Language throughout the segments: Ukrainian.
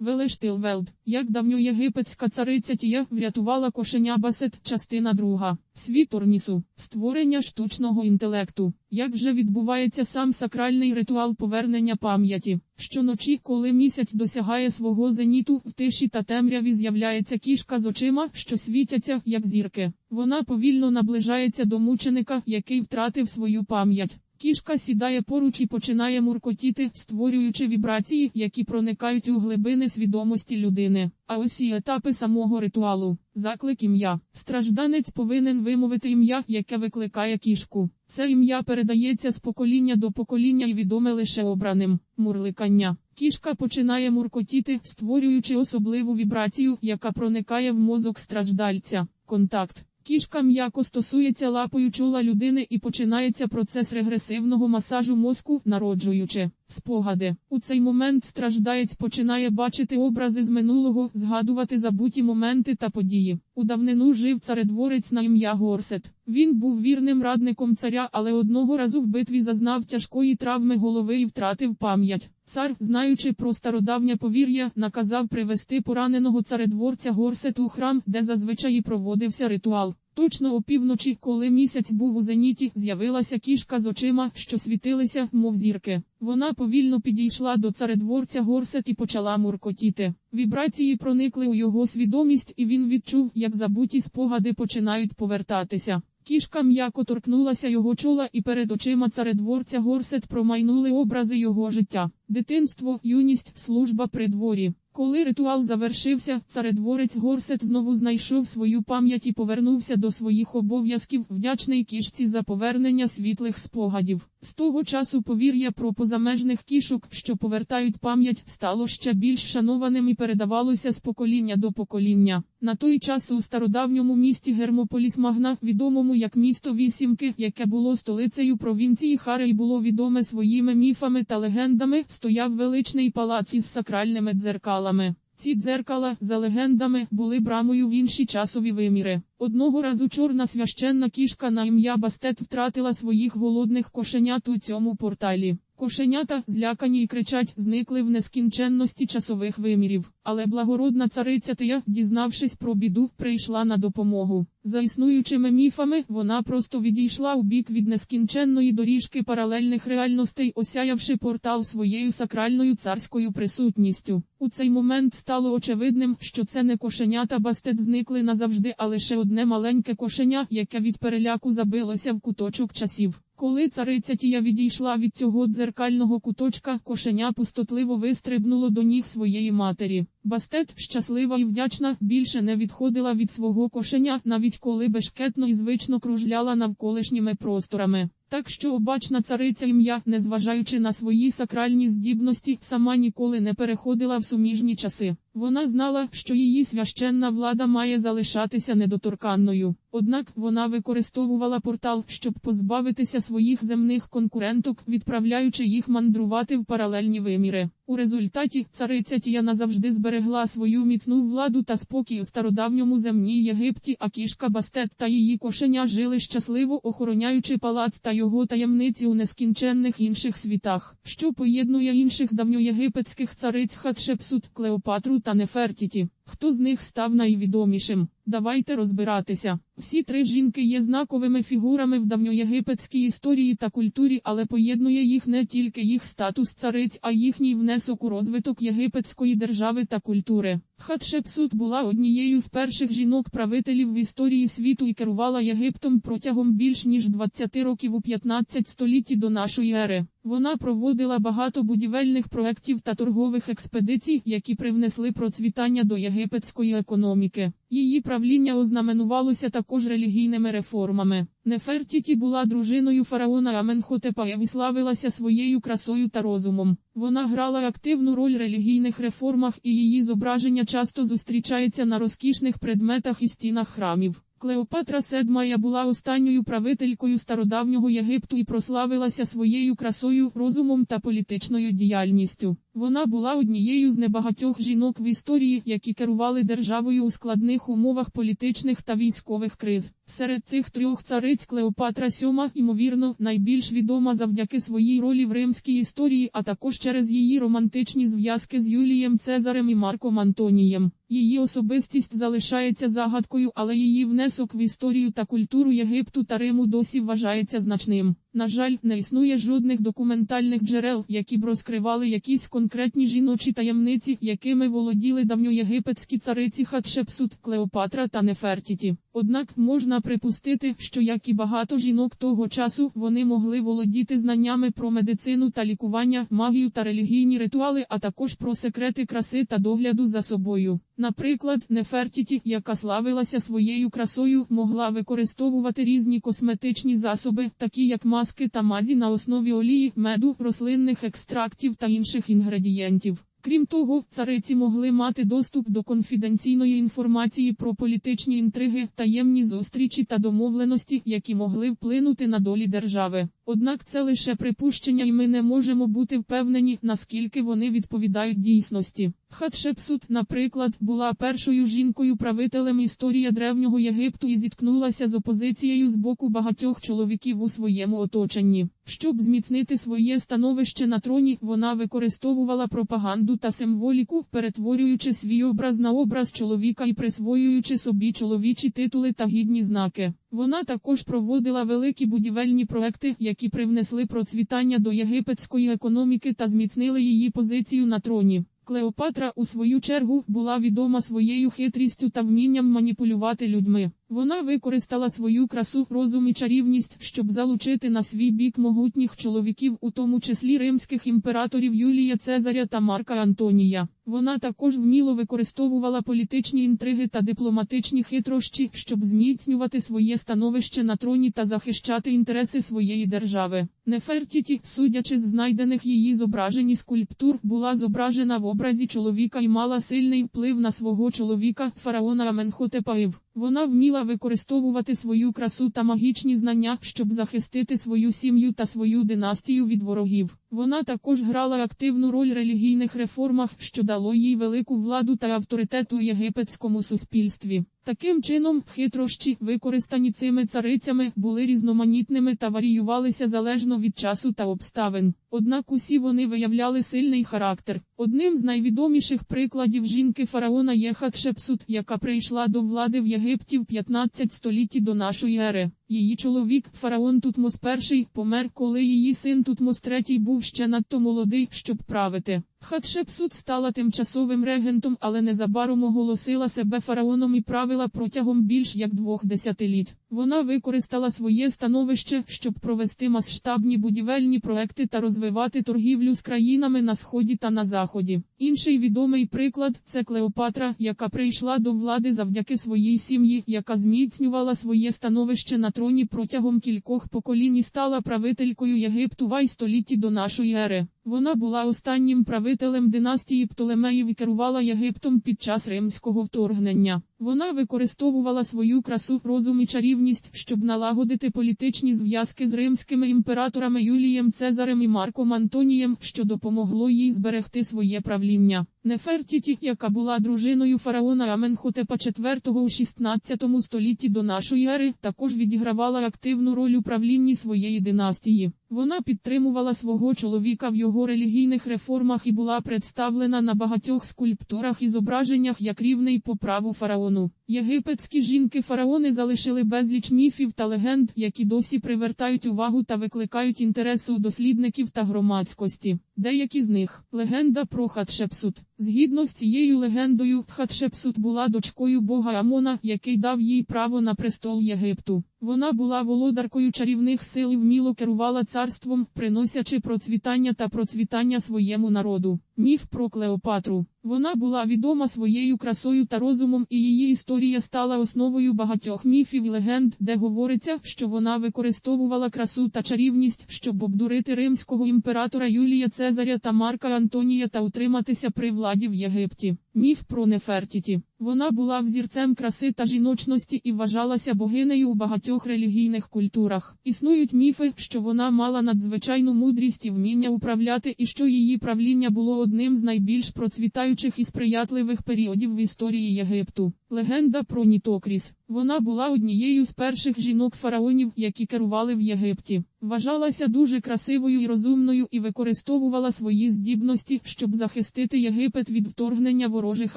Велештилвелд, як давньоєгипетська цариця Тія врятувала кошеня Басет, частина друга. Світ Орнісу, створення штучного інтелекту. Як же відбувається сам сакральний ритуал повернення пам'яті? Щоночі, коли місяць досягає свого зеніту, в тиші та темряві з'являється кішка з очима, що світяться, як зірки. Вона повільно наближається до мученика, який втратив свою пам'ять. Кішка сідає поруч і починає муркотіти, створюючи вібрації, які проникають у глибини свідомості людини. А ось і етапи самого ритуалу. Заклик ім'я. Стражданець повинен вимовити ім'я, яке викликає кішку. Це ім'я передається з покоління до покоління і відоме лише обраним. Мурликання. Кішка починає муркотіти, створюючи особливу вібрацію, яка проникає в мозок страждальця. Контакт. Кішка м'яко стосується лапою чола людини і починається процес регресивного масажу мозку, народжуючи спогади. У цей момент страждаєць починає бачити образи з минулого, згадувати забуті моменти та події. У давнину жив царедворець на ім'я Горсет. Він був вірним радником царя, але одного разу в битві зазнав тяжкої травми голови і втратив пам'ять. Цар, знаючи про стародавнє повір'я, наказав привести пораненого царедворця Горсет у храм, де зазвичай проводився ритуал. Точно опівночі, коли місяць був у зеніті, з'явилася кішка з очима, що світилися, мов зірки. Вона повільно підійшла до царедворця Горсет і почала муркотіти. Вібрації проникли у його свідомість, і він відчув, як забуті спогади починають повертатися. Кішка м'яко торкнулася його чола, і перед очима царедворця Горсет промайнули образи його життя. Дитинство, юність, служба при дворі. Коли ритуал завершився, царедворець Горсет знову знайшов свою пам'ять і повернувся до своїх обов'язків, вдячний кішці за повернення світлих спогадів. З того часу повір'я про позамежних кішок, що повертають пам'ять, стало ще більш шанованим і передавалося з покоління до покоління. На той час у стародавньому місті Гермополіс Магна, відомому як місто Вісімки, яке було столицею провінції Хари і було відоме своїми міфами та легендами, стояв величний палац із сакральними дзеркалами. Ці дзеркала, за легендами, були брамою в інші часові виміри. Одного разу чорна священна кішка на ім'я Бастет втратила своїх голодних кошенят у цьому порталі. Кошенята, злякані й кричать, зникли в нескінченності часових вимірів. Але благородна цариця Тия, дізнавшись про біду, прийшла на допомогу. За існуючими міфами, вона просто відійшла у бік від нескінченної доріжки паралельних реальностей, осяявши портал своєю сакральною царською присутністю. У цей момент стало очевидним, що це не кошенята Бастет зникли назавжди, а лише одне маленьке кошеня, яке від переляку забилося в куточок часів. Коли цариця Тія відійшла від цього дзеркального куточка, кошеня пустотливо вистрибнуло до ніг своєї матері. Бастет, щаслива і вдячна, більше не відходила від свого кошеня, навіть коли бешкетно і звично кружляла навколишніми просторами. Так що обачна цариця ім'я, незважаючи на свої сакральні здібності, сама ніколи не переходила в суміжні часи. Вона знала, що її священна влада має залишатися недоторканною. Однак вона використовувала портал, щоб позбавитися своїх земних конкуренток, відправляючи їх мандрувати в паралельні виміри. У результаті цариця Тія назавжди зберегла свою міцну владу та спокій у стародавньому земній Єгипті, а кішка Бастет та її кошеня жили щасливо, охороняючи палац та його таємниці у нескінченних інших світах, що поєднує інших давньоєгипетських цариць Хатшепсут, Клеопатру та Нефертіті. Хто з них став найвідомішим? Давайте розбиратися. Всі три жінки є знаковими фігурами в давньоєгипетській історії та культурі, але поєднує їх не тільки їх статус цариць, а їхній внесок у розвиток єгипетської держави та культури. Хатшепсут була однією з перших жінок-правителів в історії світу і керувала Єгиптом протягом більш ніж 20 років у 15 столітті до нашої ери. Вона проводила багато будівельних проєктів та торгових експедицій, які привнесли процвітання до єгипетської економіки. Її правління ознаменувалося також релігійними реформами. Нефертіті була дружиною фараона Аменхотепа і славилася своєю красою та розумом. Вона грала активну роль в релігійних реформах і її зображення часто зустрічається на розкішних предметах і стінах храмів. Клеопатра Седмая була останньою правителькою стародавнього Єгипту і прославилася своєю красою, розумом та політичною діяльністю. Вона була однією з небагатьох жінок в історії, які керували державою у складних умовах політичних та військових криз. Серед цих трьох цариць Клеопатра VII, ймовірно, найбільш відома завдяки своїй ролі в римській історії, а також через її романтичні зв'язки з Юлієм Цезарем і Марком Антонієм. Її особистість залишається загадкою, але її внесок в історію та культуру Єгипту та Риму досі вважається значним. На жаль, не існує жодних документальних джерел, які б розкривали якісь конкретні жіночі таємниці, якими володіли давньоєгипетські цариці Хатшепсут, Клеопатра та Нефертіті. Однак можна припустити, що як і багато жінок того часу, вони могли володіти знаннями про медицину та лікування, магію та релігійні ритуали, а також про секрети краси та догляду за собою. Наприклад, Нефертіті, яка славилася своєю красою, могла використовувати різні косметичні засоби, такі як маски та мазі на основі олії, меду, рослинних екстрактів та інших інгредієнтів. Крім того, цариці могли мати доступ до конфіденційної інформації про політичні інтриги, таємні зустрічі та домовленості, які могли вплинути на долі держави. Однак це лише припущення, і ми не можемо бути впевнені, наскільки вони відповідають дійсності. Хатшепсут, наприклад, була першою жінкою-правителем історії древнього Єгипту і зіткнулася з опозицією з боку багатьох чоловіків у своєму оточенні. Щоб зміцнити своє становище на троні, вона використовувала пропаганду та символіку, перетворюючи свій образ на образ чоловіка і присвоюючи собі чоловічі титули та гідні знаки. Вона також проводила великі будівельні проекти, які привнесли процвітання до єгипетської економіки та зміцнили її позицію на троні. Клеопатра, у свою чергу, була відома своєю хитрістю та вмінням маніпулювати людьми. Вона використала свою красу, розум і чарівність, щоб залучити на свій бік могутніх чоловіків, у тому числі римських імператорів Юлія Цезаря та Марка Антонія. Вона також вміло використовувала політичні інтриги та дипломатичні хитрощі, щоб зміцнювати своє становище на троні та захищати інтереси своєї держави. Нефертіті, судячи з знайдених її зображень і скульптур, була зображена в образі чоловіка і мала сильний вплив на свого чоловіка, фараона Аменхотепаїв. Вона вміла використовувати свою красу та магічні знання, щоб захистити свою сім'ю та свою династію від ворогів. Вона також грала активну роль в релігійних реформах, що дало їй велику владу та авторитет у єгипетському суспільстві. Таким чином, хитрощі, використані цими царицями, були різноманітними та варіювалися залежно від часу та обставин. Однак усі вони виявляли сильний характер. Одним з найвідоміших прикладів жінки фараона є Хатшепсут, яка прийшла до влади в Єгипті в 15 столітті до нашої ери. Її чоловік, фараон Тутмос І, помер, коли її син Тутмос III був ще надто молодий, щоб правити. Хатшепсут стала тимчасовим регентом, але незабаром оголосила себе фараоном і правила протягом більш як двох десятиліть. Вона використала своє становище, щоб провести масштабні будівельні проекти та розвивати торгівлю з країнами на сході та на заході. Інший відомий приклад це Клеопатра, яка прийшла до влади завдяки своїй сім'ї, яка зміцнювала своє становище на троні протягом кількох поколінь і стала правителькою Єгипту в столітті до нашої ери. Вона була останнім правителем династії Птолемеїв і керувала Єгиптом під час римського вторгнення. Вона використовувала свою красу, розум і чарівність, щоб налагодити політичні зв'язки з римськими імператорами Юлієм Цезарем і Марком Антонієм, що допомогло їй зберегти своє правління. Нефертіті, яка була дружиною фараона Аменхотепа IV у 16 столітті до нашої ери, також відігравала активну роль у правлінні своєї династії. Вона підтримувала свого чоловіка в його релігійних реформах і була представлена на багатьох скульптурах і зображеннях як рівний по праву sono. Єгипетські жінки-фараони залишили безліч міфів та легенд, які досі привертають увагу та викликають інтерес у дослідників та громадськості. Деякі з них легенда про Хатшепсут. Згідно з цією легендою, Хатшепсут була дочкою бога Амона, який дав їй право на престол Єгипту. Вона була володаркою чарівних сил і вміло керувала царством, приносячи процвітання та процвітання своєму народу. Міф про Клеопатру. Вона була відома своєю красою та розумом, і її історія стала основою багатьох міфів і легенд, де говориться, що вона використовувала красу та чарівність, щоб обдурити римського імператора Юлія Цезаря та Марка Антонія та утриматися при владі в Єгипті. Міф про Нефертіті. Вона була взірцем краси та жіночності і вважалася богинею у багатьох релігійних культурах. Існують міфи, що вона мала надзвичайну мудрість і вміння управляти, і що її правління було одним з найбільш процвітаючих і сприятливих періодів в історії Єгипту. Легенда про Нітокріс. Вона була однією з перших жінок-фараонів, які керували в Єгипті. Вважалася дуже красивою і розумною і використовувала свої здібності, щоб захистити Єгипет від вторгнення ворожих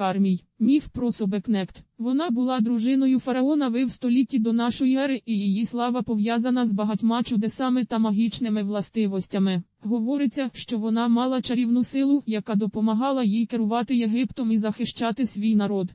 армій. Міф про Собекнект. Вона була дружиною фараона ви в столітті до нашої ери, і її слава пов'язана з багатьма чудесами та магічними властивостями. Говориться, що вона мала чарівну силу, яка допомагала їй керувати Єгиптом і захищати свій народ.